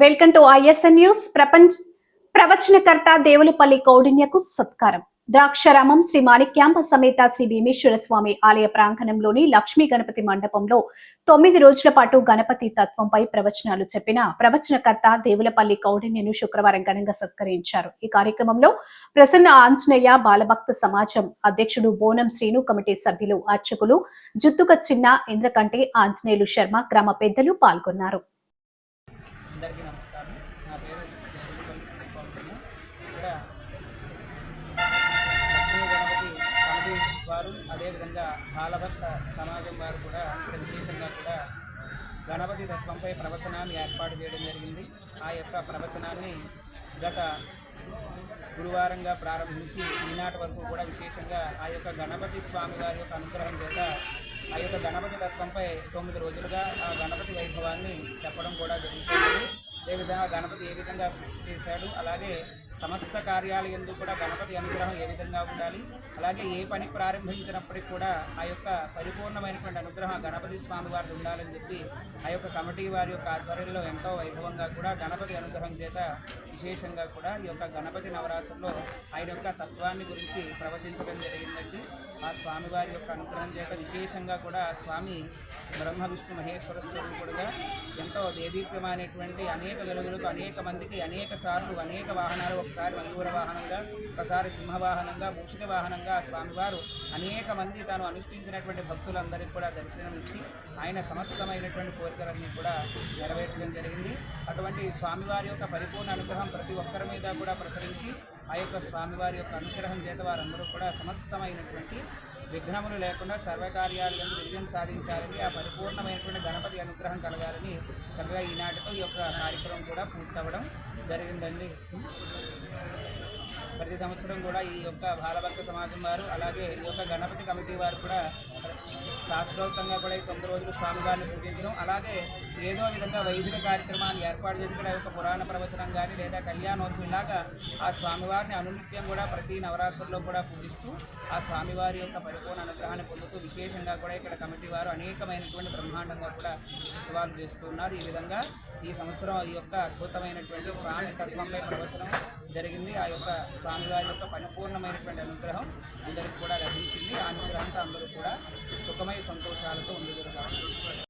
Welcome to ఐఎస్ఎన్ news. ప్రపంచ ప్రవచనకర్త దేవులపల్లి కౌడిన్యకు సత్కారం. ద్రాక్షరామం శ్రీ మాణిక్యాంబ సమేత శ్రీ భీమేశ్వర స్వామి ఆలయ ప్రాంగణంలోని లక్ష్మీ గణపతి మండపంలో తొమ్మిది రోజుల పాటు గణపతి తత్వంపై ప్రవచనాలు చెప్పిన ప్రవచనకర్త దేవులపల్లి కౌడిన్యను శుక్రవారం ఘనంగా సత్కరించారు. ఈ కార్యక్రమంలో ప్రసన్న ఆంజనేయ బాలభక్త సమాజం అధ్యక్షుడు బోనం శ్రీను కమిటీ సభ్యులు అర్చకులు జుత్తుక చిన్న ఇంద్రకంటి ఆంజనేయులు శర్మ గ్రామ పెద్దలు పాల్గొన్నారు. అందరికీ నమస్కారం. నా పేరు దేవుడిపల్లి ఇక్కడ లక్ష్మీ గణపతి కమిటీ వారు అదేవిధంగా బాలభక్త సమాజం వారు కూడా ఇక్కడ విశేషంగా కూడా గణపతి తత్వంపై ప్రవచనాన్ని ఏర్పాటు చేయడం జరిగింది. ఆ యొక్క ప్రవచనాన్ని గత గురువారంగా ప్రారంభించి ఈనాటి వరకు కూడా విశేషంగా ఆ యొక్క గణపతి స్వామి వారి యొక్క అనుగ్రహం చేత ఆ యొక్క గణపతి రథంపై తొమ్మిది రోజులుగా ఆ గణపతి వైభవాన్ని చెప్పడం కూడా జరుగుతుంది. ఏ విధంగా గణపతి ఏ విధంగా సృష్టి చేశాడు అలాగే సమస్త కార్యాలు కూడా గణపతి అనుగ్రహం ఏ విధంగా ఉండాలి అలాగే ఏ పని ప్రారంభించినప్పటికీ కూడా ఆ యొక్క పరిపూర్ణమైనటువంటి అనుగ్రహం గణపతి స్వామి వారిది ఉండాలని చెప్పి ఆ యొక్క కమిటీ వారి యొక్క ఆధ్వర్యంలో ఎంతో వైభవంగా కూడా గణపతి అనుగ్రహం చేత విశేషంగా కూడా ఈ యొక్క గణపతి నవరాత్రుల్లో ఆయన యొక్క తత్వాన్ని గురించి ప్రవచించడం జరిగిందండి. ఆ స్వామివారి యొక్క అనుగ్రహం చేత విశేషంగా కూడా ఆ స్వామి బ్రహ్మ విష్ణు మహేశ్వర స్వరూపుడుగా ఎంతో దేదీప్యమైనటువంటి అనేక వెలుగులకు అనేక మందికి అనేక సార్లు అనేక వాహనాలు ఒకసారి మయూర వాహనంగా ఒకసారి సింహ వాహనంగా మూషిక వాహనంగా ఆ స్వామివారు అనేక మంది తాను అనుష్ఠించినటువంటి భక్తులందరికీ కూడా దర్శనమిచ్చి ఆయన సమస్తమైనటువంటి కోరికలన్నీ కూడా నెరవేర్చడం జరిగింది. అటువంటి స్వామివారి యొక్క పరిపూర్ణ అనుగ్రహం ప్రతి ఒక్కరి మీద కూడా ప్రసరించి ఆ యొక్క స్వామివారి యొక్క అనుగ్రహం చేత వారందరూ కూడా సమస్తమైనటువంటి విఘ్నములు లేకుండా సర్వకార్యాలను విజయం సాధించాలని ఆ పరిపూర్ణమైనటువంటి గణపతి అనుగ్రహం కలగాలని చక్కగా ఈనాటితో ఈ యొక్క కార్యక్రమం కూడా పూర్తవడం జరిగిందండి. ప్రతి సంవత్సరం కూడా ఈ యొక్క బాలభక్త సమాజం వారు అలాగే ఈ యొక్క గణపతి కమిటీ వారు కూడా శాస్త్రోక్తంగా కూడా ఈ తొమ్మిది రోజులు స్వామివారిని పూజించడం అలాగే ఏదో విధంగా వైదిక కార్యక్రమాన్ని ఏర్పాటు చేసి కూడా యొక్క పురాణ ప్రవచనం కానీ లేదా కళ్యాణోత్సవం ఇలాగా ఆ స్వామివారిని అనునిత్యం కూడా ప్రతి నవరాత్రుల్లో కూడా పూజిస్తూ ఆ స్వామివారి యొక్క పరిపూర్ణ అనుగ్రహాన్ని పొందుతూ విశేషంగా కూడా ఇక్కడ కమిటీ వారు అనేకమైనటువంటి బ్రహ్మాండంగా కూడా ఉత్సవాలు చేస్తున్నారు ఈ విధంగా ఈ సంవత్సరం ఈ యొక్క అద్భుతమైనటువంటి స్వామి తత్వంపై ప్రవచనం జరిగింది. ఆ యొక్క స్వామివారి యొక్క పరిపూర్ణమైనటువంటి అనుగ్రహం అందరికి కూడా లభించింది. ఆ అనుగ్రహంతో అందరూ కూడా సుఖమై సంతోషాలతో ఉండేది